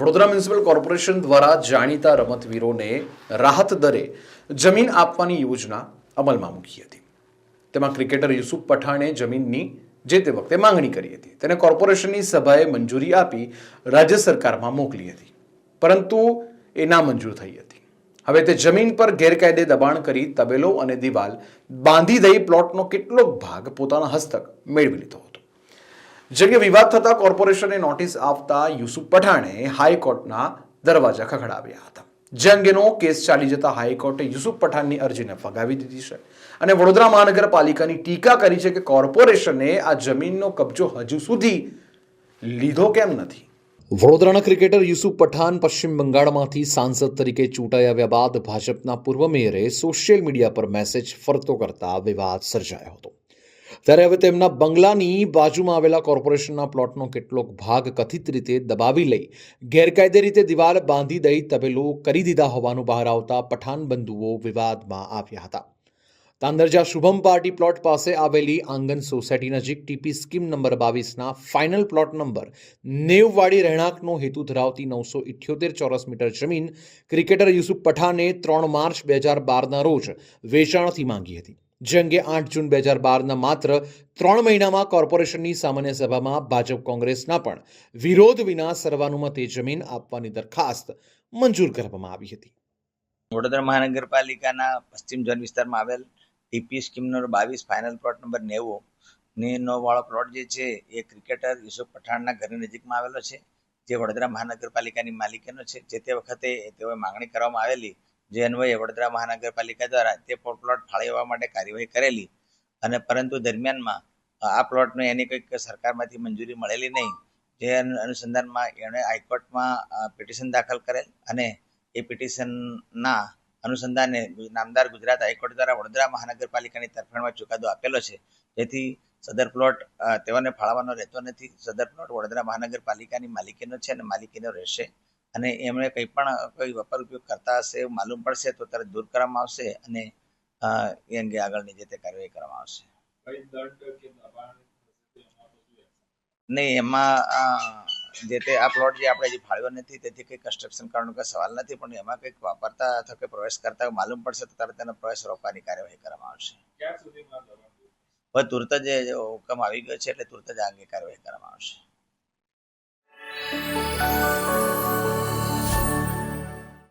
Vadodara municipal corporation દ્વારા જાણીતા રમતવીરોને રાહત દરે જમીન આપવાની યોજના અમલમાં મૂકી હતી. તેમાં ક્રિકેટર યુસુફ પઠાણે જમીનની જે તે વખતે માંગણી કરી હતી, તેને કોર્પોરેશનની સભાએ મંજૂરી આપી રાજ્ય સરકારમાં મોકલી હતી. પરંતુ એ નામંજૂર થઈ હતી. હવે તે જમીન પર ગેરકાયદે દબાણ કરી તબેલો અને દિવાલ બાંધી દઈ પ્લોટનો કેટલોક ભાગ પોતાના હસ્તક મેળવી લીધો હતો. જે કે વિવાદ થતા કોર્પોરેશને નોટિસ આપતા યુસુફ પઠાણે હાઈકોર્ટના દરવાજા ખખડાવ્યા હતા. જે અંગેનો કેસ ચાલી જતા હાઈકોર્ટે યુસુફ પઠાણની અરજીને ફગાવી દીધી છે. અને વડોદરા મહાનગરપાલિકાની ટીકા કરી છે કે કોર્પોરેશને આ જમીનનો કબજો હજુ સુધી લીધો કેમ નથી? વડોદરાના ક્રિકેટર યુસુફ પઠાણ પશ્ચિમ બંગાળમાંથી સાંસદ તરીકે ચૂંટાઈ આવ્યા બાદ ભાજપના પૂર્વ મેયરે સોશિયલ મીડિયા પર મેસેજ ફરતો કરતા વિવાદ સર્જાયો હતો. ત્યારે હવે તેમના બંગલાની બાજુમાં આવેલા કોર્પોરેશનના પ્લોટનો કેટલોક ભાગ કથિત રીતે દબાવી લઈ, ગેરકાયદે રીતે દિવાલ બાંધી દઈ તબેલો કરી દીધા હોવાનું બહાર આવતા પઠાણ બંધુઓ વિવાદમાં આવ્યા હતા. તાંદરજા શુભમ પાર્ટી પ્લોટ પાસે આવેલી આંગણ સોસાયટી નજીક ટીપી સ્કીમ નંબર બાવીસના ફાઇનલ પ્લોટ નંબર નેવવાળી રહેણાંકનો હેતુ ધરાવતી નવસો ઇઠ્યોતેર ચોરસ મીટર જમીન ક્રિકેટર યુસુફ પઠાને ત્રણ માર્ચ બે હજાર બારના રોજ વેચાણથી માંગી હતી. જે અંગે આઠ જૂન બે હજાર બારના માત્ર ત્રણ મહિનામાં કોર્પોરેશનની સામાન્ય સભામાં ભાજપ કોંગ્રેસના પણ વિરોધ વિના સર્વાનુમતે જમીન આપવાની દરખાસ્ત મંજૂર કરવામાં આવી હતી. વડોદરા મહાનગરપાલિકાના પશ્ચિમ ઝોન વિસ્તારમાં આવેલ ટીપી સ્કીમ નંબર બાવીસ ફાઇનલ પ્લોટ નંબર નેવું ને નો વાળો પ્લોટ જે છે એ ક્રિકેટર યુસુફ પઠાણના ઘરની નજીકમાં આવેલો છે. જે વડોદરા મહાનગરપાલિકાની માલિકીનો છે. જે તે વખતે તેઓએ માંગણી કરવામાં આવેલી જે અન્વયે વડોદરા મહાનગરપાલિકા દ્વારા તે પ્લોટ ફાળવવા માટે કાર્યવાહી કરેલી અને પરંતુ દરમિયાનમાં આ પ્લોટને એની કંઈક સરકારમાંથી મંજૂરી મળેલી નહીં. જે અનુસંધાનમાં એણે હાઈકોર્ટમાં પિટિશન દાખલ કરેલ અને એ પિટિશનના અનુસંધાને નામદાર ગુજરાત હાઈકોર્ટ દ્વારા વડોદરા મહાનગરપાલિકાની તરફેણમાં ચુકાદો આપેલો છે. જેથી સદર પ્લોટ તેઓને ફાળવવાનો રહેતો નથી. સદર પ્લોટ વડોદરા મહાનગરપાલિકાની માલિકીનો છે અને માલિકીનો રહેશે. અને એમણે કંઈ પણ કોઈ વપર ઉપયોગ કરતા હશે માલુમ પડશે તો તરત દૂર કરવામાં આવશે અને એ અંગે આગળની જે તે કાર્યવાહી કરવામાં આવશે. નહીં એમાં જે તે આ પ્લોટ જે આપણે હજી ફાળવ્યો નથી તેથી કંઈ કન્સ્ટ્રક્શન કરવાનો કોઈ સવાલ નથી પણ એમાં કંઈક વાપરતા અથવા કોઈ પ્રવેશ કરતા માલુમ પડશે તો તરત તેનો પ્રવેશ રોકવાની કાર્યવાહી કરવામાં આવશે. હવે તુરત જ હુકમ આવી ગયો છે એટલે તુરત જ આ અંગે કાર્યવાહી કરવામાં આવશે.